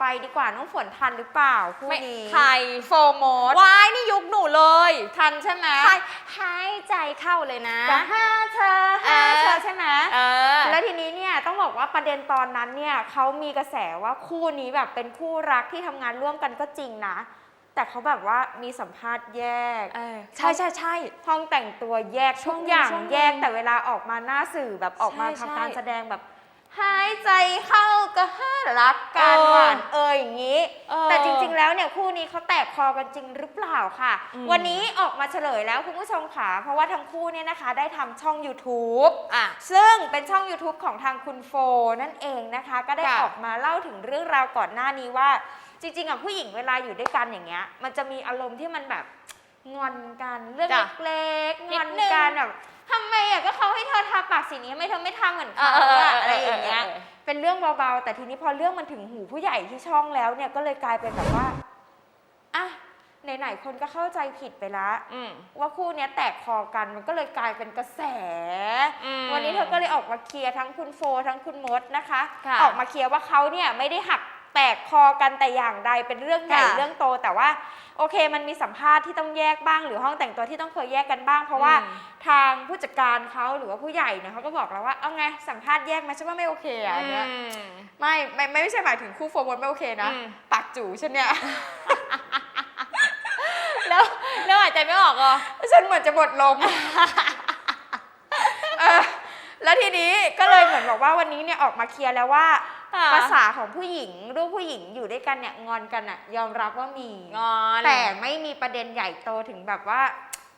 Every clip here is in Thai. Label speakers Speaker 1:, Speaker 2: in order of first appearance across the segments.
Speaker 1: ไปดีกว่าน้องฝนทันหรือเปล่าคู่
Speaker 2: ไม่
Speaker 1: นี้
Speaker 2: ใคร
Speaker 1: โฟโมด
Speaker 2: วายนี่ยุคหนูเลย
Speaker 1: ทันใช่ไหม
Speaker 2: ใครหายใจเข้าเลยนะ
Speaker 1: ก็ห้าเธอห้าเธอใช่ไหม
Speaker 2: เออ
Speaker 1: แล้วทีนี้เนี่ยต้องบอกว่าประเด็นตอนนั้นเนี่ยเขามีกระแสว่าคู่นี้แบบเป็นคู่รักที่ทำงานร่วมกันก็จริงนะ แต่เขาแบบว่ามีสัมภาษณ์แยก
Speaker 2: เออใช่ใช่ใช่
Speaker 1: ห้องแต่งตัวแยก
Speaker 2: ช่
Speaker 1: ทุ
Speaker 2: วง
Speaker 1: ก
Speaker 2: หนึ่ง
Speaker 1: อย่าง
Speaker 2: ช่วงหนึ่ง
Speaker 1: แยกแต่เวลาออกมาหน้าสื่อแบบออกมา
Speaker 2: ใช่
Speaker 1: ทำ
Speaker 2: ใช่
Speaker 1: การแสดงแบบหายใจเข้า ก็ห้ารักกัน
Speaker 2: เออ
Speaker 1: หวานเอยอย่างนี้
Speaker 2: เออ
Speaker 1: แต่จริงๆแล้วเนี่ยคู่นี้เขาแตกคอกันจริงหรือเปล่าค่ะ
Speaker 2: อืม
Speaker 1: วันนี้ออกมาเฉลยแล้วคุณผู้ชมค่ะ เพราะว่าทั้งคู่เนี่ยนะคะ ได้ทำช่อง YouTube
Speaker 2: อะ
Speaker 1: ซึ่งเป็นช่อง YouTube ของทางคุณโฟนั่นเองนะคะ ก็ได้
Speaker 2: ค่ะ
Speaker 1: ออกมาเล่าถึงเรื่องราวก่อนหน้านี้ว่า จริง ๆอะผู้หญิงเวลาอยู่ด้วยกันอย่างเงี้ย มันจะมีอารมณ์ที่มันแบบงอนกันเรื่อง
Speaker 2: จ้ะ
Speaker 1: เล็กๆ
Speaker 2: นิ
Speaker 1: ง
Speaker 2: ด
Speaker 1: อน
Speaker 2: นึง
Speaker 1: กันแบบทำไมอะก็เขาให้เธอทาปากสีนี้ทำไมเธอไม่ทำเหมือน
Speaker 2: เอ
Speaker 1: เขา
Speaker 2: อเออ
Speaker 1: อะ
Speaker 2: เออ
Speaker 1: อะไรอย่างเงี้ย
Speaker 2: เออ
Speaker 1: เป็นเรื่องเบาๆ แต่ทีนี้พอเรื่องมันถึงหูผู้ใหญ่ที่ช่องแล้วเนี่ยก็เลยกลายเป็นแบบว่าอะไหนๆคนก็เข้าใจผิดไปละ
Speaker 2: อืม
Speaker 1: ว่าคู่เนี้ยแตกคอกันมันก็เลยกลายเป็นกระแส
Speaker 2: อืม
Speaker 1: วันนี้เธอก็เลยออกมาเคลียร์ทั้งคุณโฟ ทั้งคุณมดนะคะ
Speaker 2: ค่ะ
Speaker 1: ออกมาเคลียร์ว่าเขาเนี่ยไม่ได้หักแตกคอกันแต่อย่างใดเป็นเรื่องใหญ่
Speaker 2: ค่ะ
Speaker 1: เรื่องโตแต่ว่า โอเคมันมีสัมภาษณ์ที่ต้องแยกบ้าง หรือห้องแต่งตัวที่ต้องเคยแยกกันบ้าง เพราะว่า
Speaker 2: อืม
Speaker 1: ทางผู้จัดการเขาหรือว่าผู้ใหญ่เนี่ยเขาก็บอกแล้วว่าเอาไงสัมภาษณ์แยกไหมฉันว่าไม่โอเคอะอันเนี้ย
Speaker 2: อืม
Speaker 1: ไม่ไม่ไม่ไม่ใช่หมายถึงคู่โฟมดไม่โอเคนะ
Speaker 2: อืม
Speaker 1: ปากจู่ฉันเนี่ย
Speaker 2: แล้วแล้วหายใจไม่ออกเหรอ
Speaker 1: ฉันเหมือนจะหมดลม เออแล้วทีนี้ก็เลยเหมือนบอกว่าวันนี้เนี่ยออกมาเคลียร์แล้วว่า
Speaker 2: ค่ะ
Speaker 1: ภาษาของผู้หญิงรูปผู้หญิงอยู่ด้วยกันเนี่ยงอนกันอะยอมรับว่ามี
Speaker 2: งอน
Speaker 1: แต่ไม่มีประเด็นใหญ่โตถึงแบบว่า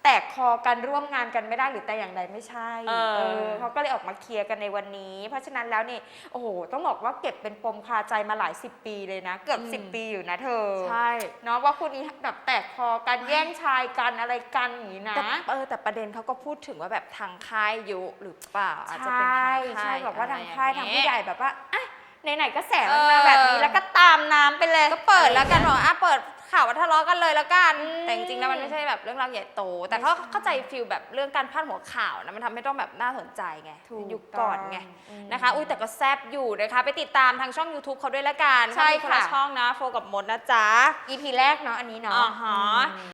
Speaker 1: แตกคอกันร่วมงานกันไม่ได้หรือแต่อย่างใดไม่ใช่
Speaker 2: เออ
Speaker 1: เขาก็เลยออกมาเคลียร์กันในวันนี้ เพราะฉะนั้นแล้วนี่โอ้โหต้องบอกว่าเก็บเป็นปมคาใจมาหลายสิบปีเลยนะ เกือบสิบปีอยู่นะเธอ
Speaker 2: ใช่
Speaker 1: เนาะว่าคู่นี้แบบแตกคอกันแย่งชายกันอะไรกันอย่างนี้นะ
Speaker 2: แต่เออแต่ประเด็นเขาก็พูดถึงว่าแบบทางค่ายยุหรือเปล่าอาจ
Speaker 1: ใช
Speaker 2: จะเป็นทา่งค่าย
Speaker 1: ใช่บอกว่าทางะ
Speaker 2: ไร
Speaker 1: ค่าย
Speaker 2: อ
Speaker 1: ทาง
Speaker 2: ง
Speaker 1: ผู้
Speaker 2: งี้
Speaker 1: ใหญ่แบบว่าอะ ไหนๆก็แส
Speaker 2: เอ
Speaker 1: มัน
Speaker 2: อ
Speaker 1: มาแบบนี้แล้วก็ตามน้ำไปเลย
Speaker 2: ก็เปิดแล้วกันบอกอะเปิดข่าวว่าทะเลาะกันเลยแล้วกัน
Speaker 1: อืม
Speaker 2: แต่จริงๆแล้วมันไม่ใช่แบบเรื่องราวใหญ่โต แต่เขาเข้าใจฟิลแบบเรื่องการพาดหัวข่าวนะมันทำให้ต้องแบบน่าสนใจไง
Speaker 1: ถูก
Speaker 2: ยุคก่อนไง
Speaker 1: อืม
Speaker 2: นะคะ อุ้ยแต่ก็แซบอยู่นะคะ ไปติดตามทางช่อง YouTube เขาด้วยละกัน
Speaker 1: ใช่
Speaker 2: เขามีคนละ
Speaker 1: ค่ะ
Speaker 2: ช่องนะโฟกับมดนะจ๊ะ
Speaker 1: EP แรกเนาะอันนี้เนาะ
Speaker 2: อ่าฮะ
Speaker 1: อืม